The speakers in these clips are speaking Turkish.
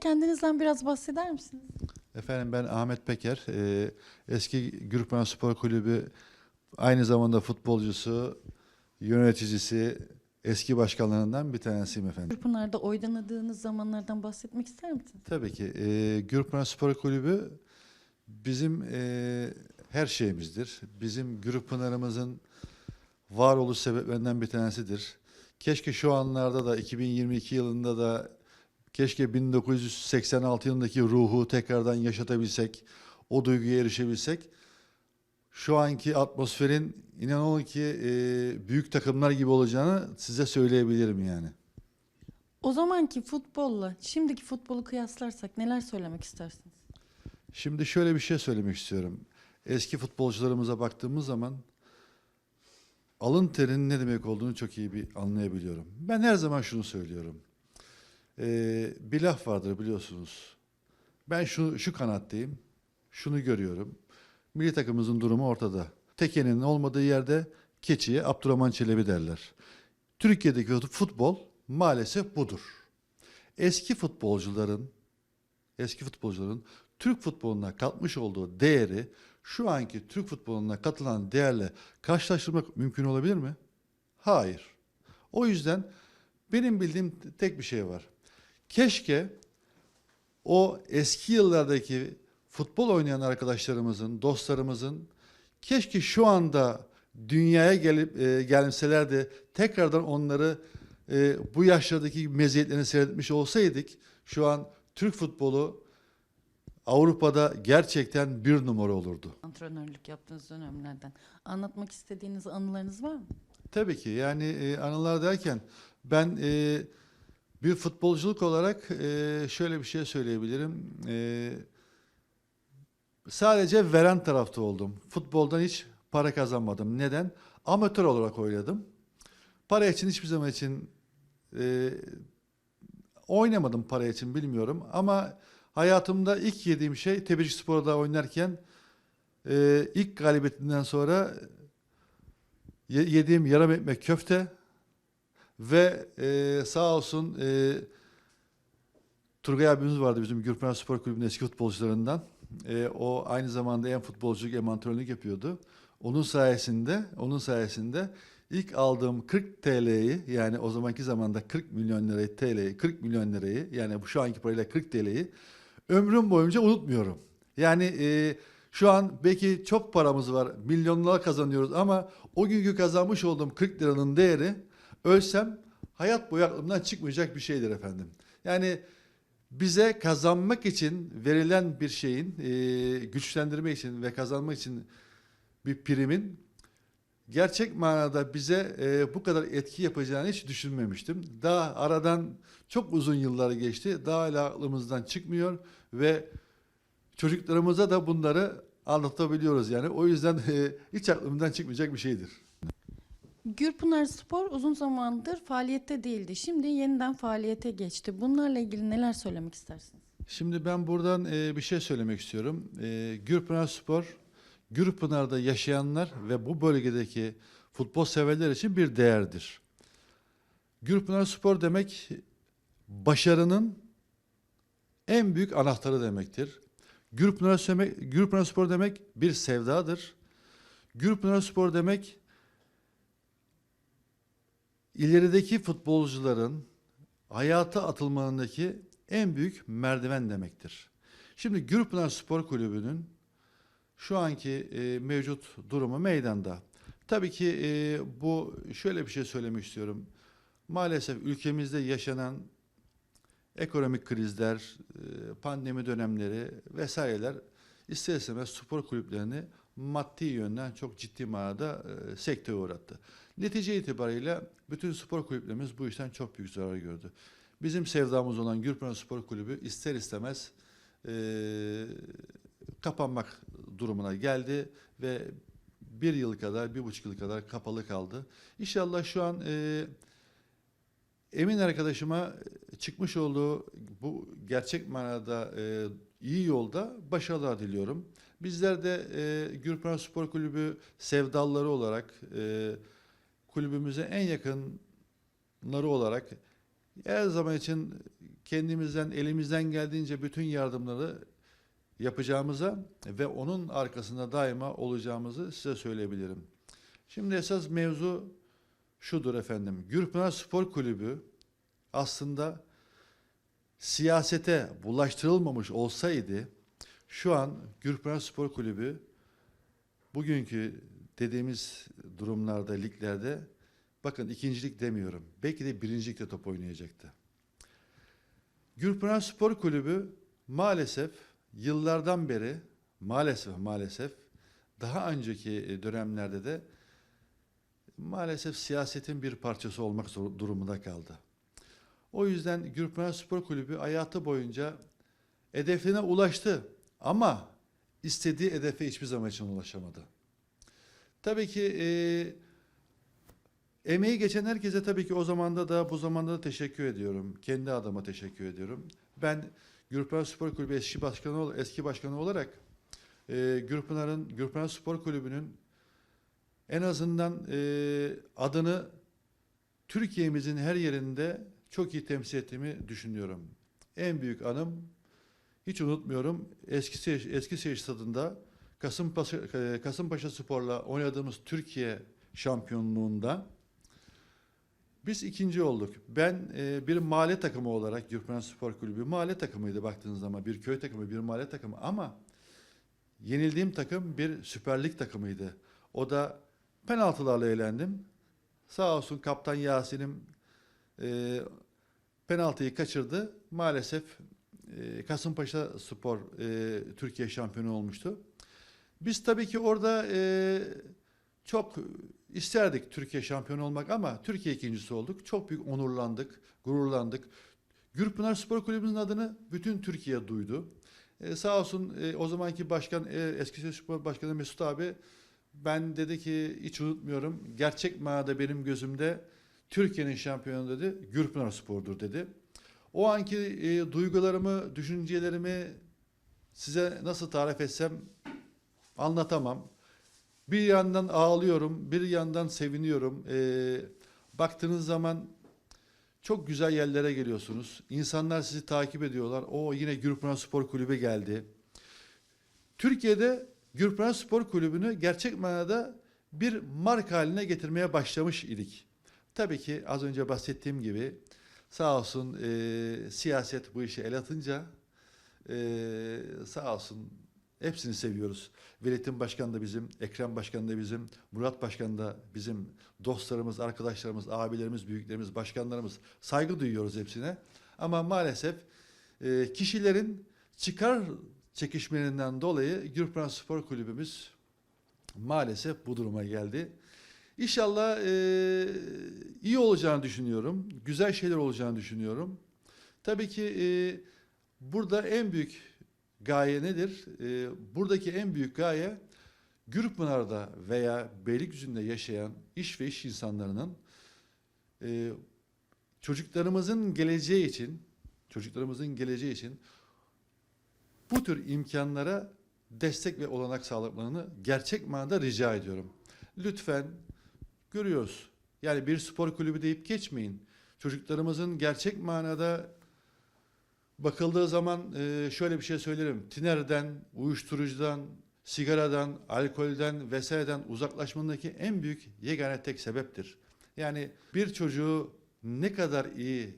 Kendinizden biraz bahseder misiniz? Efendim ben Ahmet Peker. Ee, eski Gürpınar Spor Kulübü aynı zamanda futbolcusu, yöneticisi, eski başkanlarından bir tanesiyim efendim. Pınar'da oynadığınız zamanlardan bahsetmek ister misiniz? Tabii ki e, Gürpınar Spor Kulübü bizim e, her şeyimizdir. Bizim Gürpınar'ımızın varoluş sebeplerinden bir tanesidir. Keşke şu anlarda da 2022 yılında da keşke 1986 yılındaki ruhu tekrardan yaşatabilsek, o duyguya erişebilsek. Şu anki atmosferin inanın ki e, büyük takımlar gibi olacağını size söyleyebilirim yani. O zamanki futbolla şimdiki futbolu kıyaslarsak neler söylemek istersiniz? Şimdi şöyle bir şey söylemek istiyorum. Eski futbolcularımıza baktığımız zaman alın terinin ne demek olduğunu çok iyi bir anlayabiliyorum. Ben her zaman şunu söylüyorum. Ee, bir laf vardır biliyorsunuz. Ben şu, şu kanattayım, şunu görüyorum. Milli takımımızın durumu ortada. Tekenin olmadığı yerde keçiye Abdurrahman Çelebi derler. Türkiye'deki futbol maalesef budur. Eski futbolcuların eski futbolcuların Türk futboluna katmış olduğu değeri şu anki Türk futboluna katılan değerle karşılaştırmak mümkün olabilir mi? Hayır. O yüzden benim bildiğim tek bir şey var. Keşke o eski yıllardaki futbol oynayan arkadaşlarımızın, dostlarımızın keşke şu anda dünyaya gelip e, gelseler de tekrardan onları e, bu yaşlardaki meziyetlerini seyretmiş olsaydık şu an Türk futbolu Avrupa'da gerçekten bir numara olurdu. Antrenörlük yaptığınız dönemlerden. Anlatmak istediğiniz anılarınız var mı? Tabii ki yani e, anılar derken ben e, bir futbolculuk olarak e, şöyle bir şey söyleyebilirim. E, sadece veren tarafta oldum. Futboldan hiç para kazanmadım. Neden? Amatör olarak oynadım. Para için hiçbir zaman için e, oynamadım para için bilmiyorum ama hayatımda ilk yediğim şey Tebrik Spor'da oynarken e, ilk galibiyetinden sonra ye- yediğim yarım ekmek köfte ve e, sağ olsun e, Turgay abimiz vardı bizim Gürpınar Spor Kulübü'nün eski futbolcularından. E, o aynı zamanda hem futbolculuk hem antrenörlük yapıyordu. Onun sayesinde, onun sayesinde ilk aldığım 40 TL'yi yani o zamanki zamanda 40 milyon lirayı TL'yi, 40 milyon lirayı yani bu şu anki parayla 40 TL'yi ömrüm boyunca unutmuyorum. Yani e, şu an belki çok paramız var, milyonlar kazanıyoruz ama o günkü kazanmış olduğum 40 liranın değeri ölsem hayat boyu aklımdan çıkmayacak bir şeydir efendim. Yani bize kazanmak için verilen bir şeyin e, güçlendirmek için ve kazanmak için bir primin gerçek manada bize e, bu kadar etki yapacağını hiç düşünmemiştim. Daha aradan çok uzun yıllar geçti. Daha hala aklımızdan çıkmıyor ve çocuklarımıza da bunları anlatabiliyoruz yani. O yüzden e, hiç aklımdan çıkmayacak bir şeydir. Gürpınar Spor uzun zamandır faaliyette değildi. Şimdi yeniden faaliyete geçti. Bunlarla ilgili neler söylemek istersiniz? Şimdi ben buradan e, bir şey söylemek istiyorum. E, Gürpınar Spor, Gürpınar'da yaşayanlar ve bu bölgedeki futbol severler için bir değerdir. Gürpınar Spor demek başarının en büyük anahtarı demektir. Gürpınar, Spor demek bir sevdadır. Gürpınar Spor demek ilerideki futbolcuların hayata atılmalarındaki en büyük merdiven demektir. Şimdi Gürpınar Spor Kulübü'nün şu anki e, mevcut durumu meydanda. Tabii ki e, bu şöyle bir şey söylemek istiyorum. Maalesef ülkemizde yaşanan ekonomik krizler, e, pandemi dönemleri vesaireler ister istemez spor kulüplerini maddi yönden çok ciddi manada e, sekteye uğrattı. Netice itibariyle bütün spor kulüplerimiz bu işten çok büyük zarar gördü. Bizim sevdamız olan Gürpınar Spor Kulübü ister istemez e, kapanmak durumuna geldi ve bir yıl kadar, bir buçuk yıl kadar kapalı kaldı. İnşallah şu an e, Emin arkadaşıma çıkmış olduğu bu gerçek manada e, iyi yolda başarılar diliyorum. Bizler de e, Gürpınar Spor Kulübü sevdalları olarak e, kulübümüze en yakınları olarak her zaman için kendimizden elimizden geldiğince bütün yardımları yapacağımıza ve onun arkasında daima olacağımızı size söyleyebilirim. Şimdi esas mevzu şudur efendim. Gürpınar Spor Kulübü aslında siyasete bulaştırılmamış olsaydı şu an Gürpınar Spor Kulübü bugünkü dediğimiz durumlarda, liglerde bakın ikincilik demiyorum. Belki de birincilikte top oynayacaktı. Gürpınar Spor Kulübü maalesef yıllardan beri maalesef maalesef daha önceki e, dönemlerde de maalesef siyasetin bir parçası olmak durumunda kaldı. O yüzden Gürpınar Spor Kulübü hayatı boyunca hedefine ulaştı ama istediği hedefe hiçbir zaman için ulaşamadı. Tabii ki e, emeği geçen herkese tabii ki o zamanda da bu zamanda da teşekkür ediyorum. Kendi adıma teşekkür ediyorum. Ben Gürpınar Spor Kulübü eski başkanı eski başkanı olarak e, Gürpınar'ın Gürpınar Spor Kulübü'nün en azından e, adını Türkiye'mizin her yerinde çok iyi temsil ettiğimi düşünüyorum. En büyük anım hiç unutmuyorum Eskişehir, Eskişehir stadında Kasımpaşa, e, Kasımpaşa Spor'la oynadığımız Türkiye şampiyonluğunda biz ikinci olduk. Ben e, bir mahalle takımı olarak Gürpınar Spor Kulübü mahalle takımıydı baktığınız zaman. Bir köy takımı, bir mahalle takımı ama yenildiğim takım bir Süper Lig takımıydı. O da penaltılarla eğlendim. Sağ olsun kaptan Yasin'im e, penaltıyı kaçırdı. Maalesef e, Kasımpaşa Spor e, Türkiye şampiyonu olmuştu. Biz tabii ki orada e, çok isterdik Türkiye şampiyonu olmak ama Türkiye ikincisi olduk. Çok büyük onurlandık, gururlandık. Gürpınar Spor Kulübü'nün adını bütün Türkiye duydu. E, sağ olsun e, o zamanki başkan e, Eskişehir Spor Başkanı Mesut abi ben dedi ki hiç unutmuyorum. Gerçek manada benim gözümde Türkiye'nin şampiyonu dedi. Gürpınar Spor'dur dedi. O anki e, duygularımı, düşüncelerimi size nasıl tarif etsem anlatamam. Bir yandan ağlıyorum, bir yandan seviniyorum. Ee, baktığınız zaman çok güzel yerlere geliyorsunuz. İnsanlar sizi takip ediyorlar. O yine Gürpınar Spor Kulübü geldi. Türkiye'de Gürpınar Spor Kulübü'nü gerçek manada bir marka haline getirmeye başlamış idik. Tabii ki az önce bahsettiğim gibi sağ olsun e, siyaset bu işe el atınca e, sağ olsun hepsini seviyoruz. Velitin Başkan da bizim, Ekrem Başkan da bizim, Murat Başkan da bizim dostlarımız, arkadaşlarımız, abilerimiz, büyüklerimiz, başkanlarımız. Saygı duyuyoruz hepsine. Ama maalesef e, kişilerin çıkar çekişmelerinden dolayı Gürpınar Spor Kulübümüz maalesef bu duruma geldi. İnşallah e, iyi olacağını düşünüyorum. Güzel şeyler olacağını düşünüyorum. Tabii ki e, burada en büyük gaye nedir? E, buradaki en büyük gaye Gürpınar'da veya Beylikdüzü'nde yaşayan iş ve iş insanlarının e, çocuklarımızın geleceği için çocuklarımızın geleceği için bu tür imkanlara destek ve olanak sağlamalarını gerçek manada rica ediyorum. Lütfen görüyoruz. Yani bir spor kulübü deyip geçmeyin. Çocuklarımızın gerçek manada bakıldığı zaman e, şöyle bir şey söylerim. Tinerden, uyuşturucudan, sigaradan, alkolden vesaireden uzaklaşmanındaki en büyük yegane tek sebeptir. Yani bir çocuğu ne kadar iyi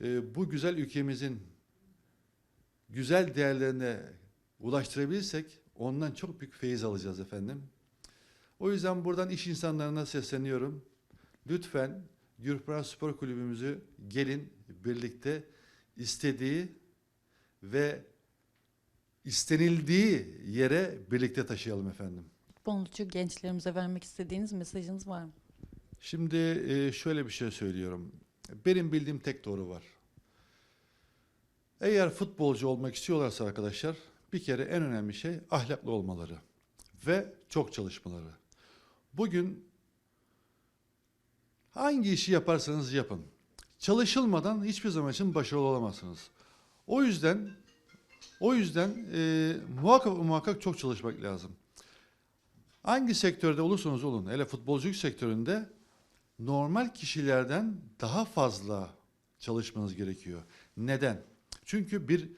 e, bu güzel ülkemizin güzel değerlerine ulaştırabilirsek ondan çok büyük feyiz alacağız efendim. O yüzden buradan iş insanlarına sesleniyorum. Lütfen Gürpınar Spor Kulübümüzü gelin birlikte istediği ve istenildiği yere birlikte taşıyalım efendim. Futbolcu gençlerimize vermek istediğiniz mesajınız var mı? Şimdi e, şöyle bir şey söylüyorum. Benim bildiğim tek doğru var. Eğer futbolcu olmak istiyorlarsa arkadaşlar bir kere en önemli şey ahlaklı olmaları ve çok çalışmaları. Bugün hangi işi yaparsanız yapın. Çalışılmadan hiçbir zaman için başarılı olamazsınız. O yüzden o yüzden e, muhakkak muhakkak çok çalışmak lazım. Hangi sektörde olursanız olun, hele futbolculuk sektöründe normal kişilerden daha fazla çalışmanız gerekiyor. Neden? Çünkü bir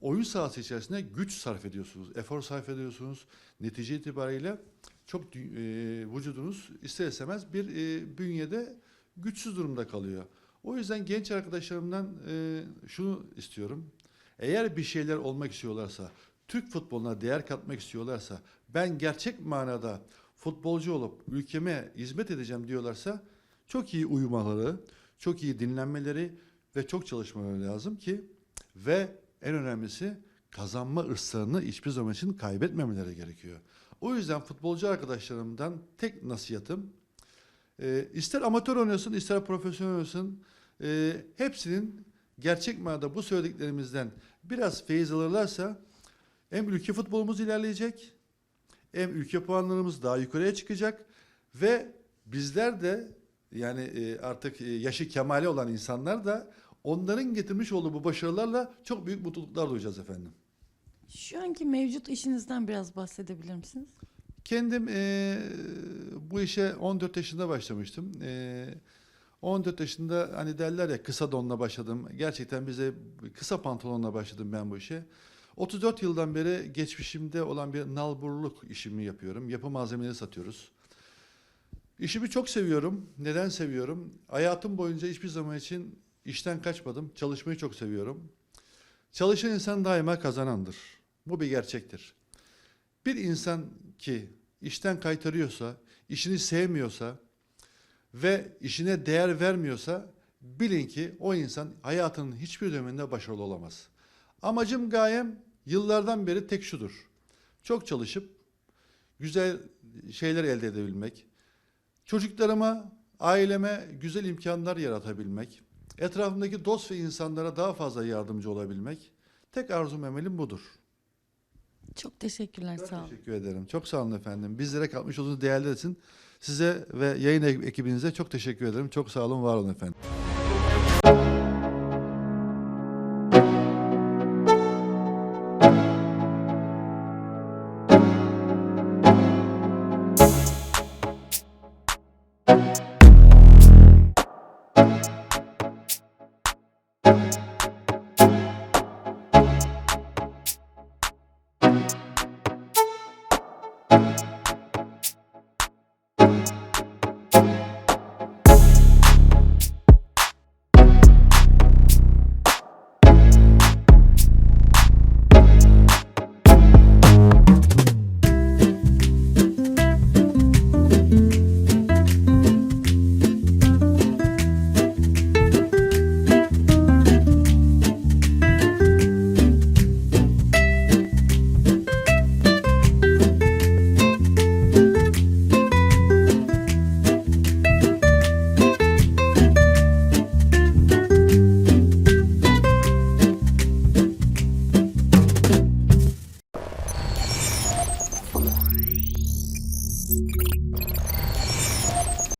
oyun sahası içerisinde güç sarf ediyorsunuz, efor sarf ediyorsunuz. Netice itibariyle çok e, vücudunuz ister istemez bir e, bünyede güçsüz durumda kalıyor. O yüzden genç arkadaşlarımdan e, şunu istiyorum. Eğer bir şeyler olmak istiyorlarsa, Türk futboluna değer katmak istiyorlarsa, ben gerçek manada futbolcu olup ülkeme hizmet edeceğim diyorlarsa çok iyi uyumaları, çok iyi dinlenmeleri ve çok çalışmaları lazım ki ve en önemlisi kazanma ırslarını hiçbir zaman için kaybetmemeleri gerekiyor. O yüzden futbolcu arkadaşlarımdan tek nasihatım e, ister amatör oynasın ister profesyonel oynasın e, hepsinin gerçek manada bu söylediklerimizden biraz feyiz alırlarsa hem ülke futbolumuz ilerleyecek hem ülke puanlarımız daha yukarıya çıkacak ve bizler de yani e, artık e, yaşı kemale olan insanlar da onların getirmiş olduğu bu başarılarla çok büyük mutluluklar duyacağız efendim. Şu anki mevcut işinizden biraz bahsedebilir misiniz? Kendim e, bu işe 14 yaşında başlamıştım. E, 14 yaşında hani derler ya kısa donla başladım. Gerçekten bize kısa pantolonla başladım ben bu işe. 34 yıldan beri geçmişimde olan bir nalburluk işimi yapıyorum. Yapı malzemeleri satıyoruz. İşimi çok seviyorum. Neden seviyorum? Hayatım boyunca hiçbir zaman için işten kaçmadım. Çalışmayı çok seviyorum. Çalışan insan daima kazanandır. Bu bir gerçektir. Bir insan ki işten kaytarıyorsa, işini sevmiyorsa ve işine değer vermiyorsa bilin ki o insan hayatının hiçbir döneminde başarılı olamaz. Amacım gayem yıllardan beri tek şudur. Çok çalışıp güzel şeyler elde edebilmek, çocuklarıma, aileme güzel imkanlar yaratabilmek, etrafımdaki dost ve insanlara daha fazla yardımcı olabilmek. Tek arzum emelim budur. Çok teşekkürler Ben sağ olun. teşekkür ederim. Çok sağ olun efendim. Bizlere katmış olduğunuz değerler için size ve yayın ekibinize çok teşekkür ederim. Çok sağ olun, var olun efendim.